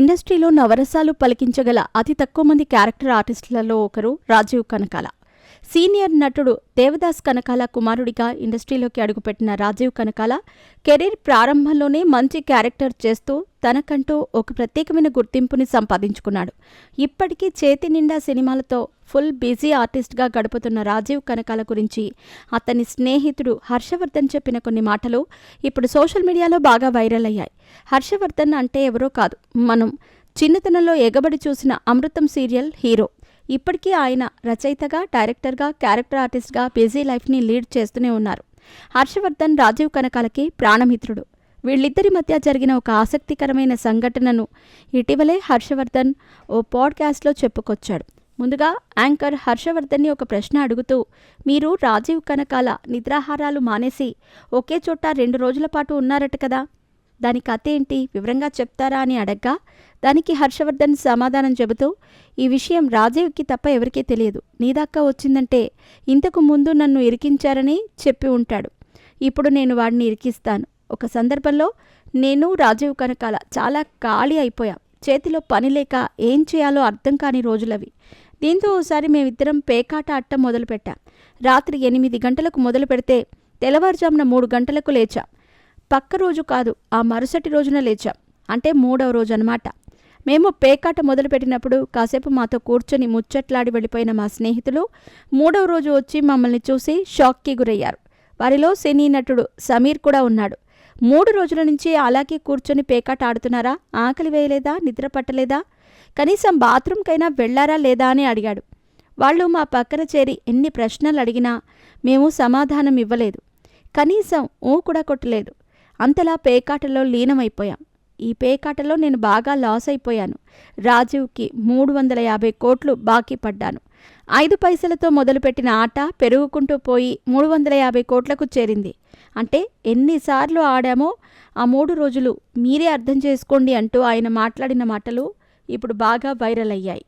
ఇండస్ట్రీలో నవరసాలు పలికించగల అతి తక్కువ మంది క్యారెక్టర్ ఆర్టిస్టులలో ఒకరు రాజీవ్ కనకాల. సీనియర్ నటుడు దేవదాస్ కనకాల కుమారుడిగా ఇండస్ట్రీలోకి అడుగుపెట్టిన రాజీవ్ కనకాల కెరీర్ ప్రారంభంలోనే మంచి క్యారెక్టర్ చేస్తూ తనకంటూ ఒక ప్రత్యేకమైన గుర్తింపుని సంపాదించుకున్నాడు. ఇప్పటికీ చేతి నిండా సినిమాలతో ఫుల్ బిజీ ఆర్టిస్ట్గా గడుపుతున్న రాజీవ్ కనకాల గురించి అతని స్నేహితుడు హర్షవర్ధన్ చెప్పిన కొన్ని మాటలు ఇప్పుడు సోషల్ మీడియాలో బాగా వైరల్ అయ్యాయి. హర్షవర్ధన్ అంటే ఎవరో కాదు. మనం చిన్నతనంలో ఎగబడి చూసిన అమృతం సీరియల్ హీరో. ఇప్పటికీ ఆయన రచయితగా డైరెక్టర్గా క్యారెక్టర్ ఆర్టిస్ట్గా బిజీ లైఫ్ని లీడ్ చేస్తూనే ఉన్నారు. హర్షవర్ధన్ రాజీవ్ కనకాలకి ప్రాణమిత్రుడు. వీళ్ళిద్దరి మధ్య జరిగిన ఒక ఆసక్తికరమైన సంఘటనను ఇటీవలే హర్షవర్ధన్ ఓ పాడ్కాస్ట్లో చెప్పుకొచ్చాడు. ముందుగా యాంకర్ హర్షవర్ధన్ని ఒక ప్రశ్న అడుగుతూ మీరు రాజీవ్ కనకాల నిద్రాహారాలు మానేసి ఒకే చోట రెండు రోజుల పాటు ఉన్నారట కదా? దాని కథ ఏంటి? వివరంగా చెప్తారా అని అడగ్గా దానికి హర్షవర్ధన్ సమాధానం చెబుతూ ఈ విషయం రాజీవ్కి తప్ప ఎవరికీ తెలియదు. నీదాకా వచ్చిందంటే ఇంతకు ముందు నన్ను ఇరికించారని చెప్పి ఉంటాడు. ఇప్పుడు నేను వాడిని ఇరికిస్తాను. ఒక సందర్భంలో నేను రాజీవ్ కనకాల చాలా ఖాళీ అయిపోయాం. చేతిలో పని లేక ఏం చేయాలో అర్థం కాని రోజులవి. దీంతో ఓసారి మేమిద్దరం పేకాట అట్ట మొదలుపెట్టాం. రాత్రి ఎనిమిది గంటలకు మొదలు పెడితే తెల్లవారుజామున మూడు గంటలకు లేచాం. పక్క రోజు కాదు ఆ మరుసటి రోజున లేచాం. అంటే మూడవ రోజు అనమాట మేము పేకాట మొదలుపెట్టినప్పుడు కాసేపు మాతో కూర్చొని ముచ్చట్లాడి వెళ్ళిపోయిన మా స్నేహితులు మూడవ రోజు వచ్చి మమ్మల్ని చూసి షాక్కి గురయ్యారు. వారిలో సినీ నటుడు సమీర్ కూడా ఉన్నాడు. మూడు రోజుల నుంచి అలాగే కూర్చొని పేకాట ఆడుతున్నారా? ఆకలి వేయలేదా? నిద్ర పట్టలేదా? కనీసం బాత్రూమ్కైనా వెళ్ళారా లేదా అని అడిగాడు. వాళ్ళు మా పక్కన చేరి ఎన్ని ప్రశ్నలు అడిగినా మేము సమాధానం ఇవ్వలేదు. కనీసం ఊ కూడా కొట్టలేదు. అంతలా పేకాటలో లీనమైపోయాం. ఈ పేకాటలో నేను బాగా లాస్ అయిపోయాను. రాజీవ్కి మూడు వందల యాభై కోట్లు బాకీ పడ్డాను. ఐదు పైసలతో మొదలుపెట్టిన ఆట పెరుగుకుంటూ పోయి మూడు వందల యాభై కోట్లకు చేరింది. అంటే ఎన్నిసార్లు ఆడామో ఆ మూడు రోజులు మీరే అర్థం చేసుకోండి అంటూ ఆయన మాట్లాడిన మాటలు ఇప్పుడు బాగా వైరల్ అయ్యాయి.